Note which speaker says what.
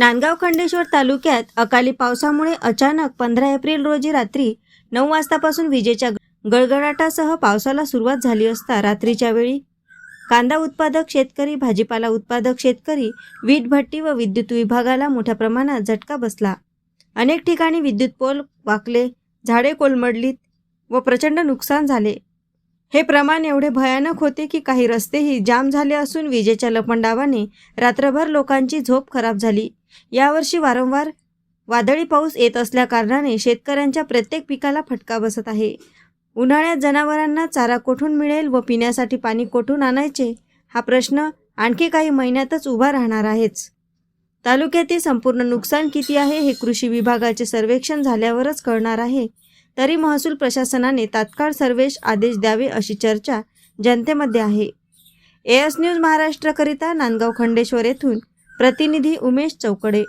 Speaker 1: नांदगाव खंडेश्वर तालुक्यात अकाली पावसामुळे अचानक पंधरा एप्रिल रोजी रात्री नऊ वाजतापासून विजेच्या गडगडाटासह पावसाला सुरुवात झाली असता रात्रीच्या वेळी कांदा उत्पादक शेतकरी भाजीपाला उत्पादक शेतकरी वीट भट्टी व विद्युत विभागाला मोठ्या प्रमाणात झटका बसला. अनेक ठिकाणी विद्युत पोल वाकले झाडे कोलमडलीत व प्रचंड नुकसान झाले. हे प्रमाण एवढे भयानक होते की काही रस्तेही जाम झाले असून विजेच्या लपंडावाने रात्रभर लोकांची झोप खराब झाली. यावर्षी वारंवार वादळी पाऊस येत असल्याकारणाने शेतकऱ्यांच्या प्रत्येक पिकाला फटका बसत आहे. उन्हाळ्यात जनावरांना चारा कोठून मिळेल व पिण्यासाठी पाणी कोठून आणायचे? हा प्रश्न आणखी काही महिन्यातच उभा राहणार आहेच. तालुक्यातील संपूर्ण नुकसान किती आहे हे कृषी विभागाचे सर्वेक्षण झाल्यावरच कळणार आहे. तरी महसूल प्रशासनाने तात्काळ सर्वेश आदेश द्यावे अशी चर्चा जनतेमध्ये आहे. एएस न्यूज महाराष्ट्रकरिता नांदगाव खंडेश्वर येथून प्रतिनिधी उमेश चौकडे.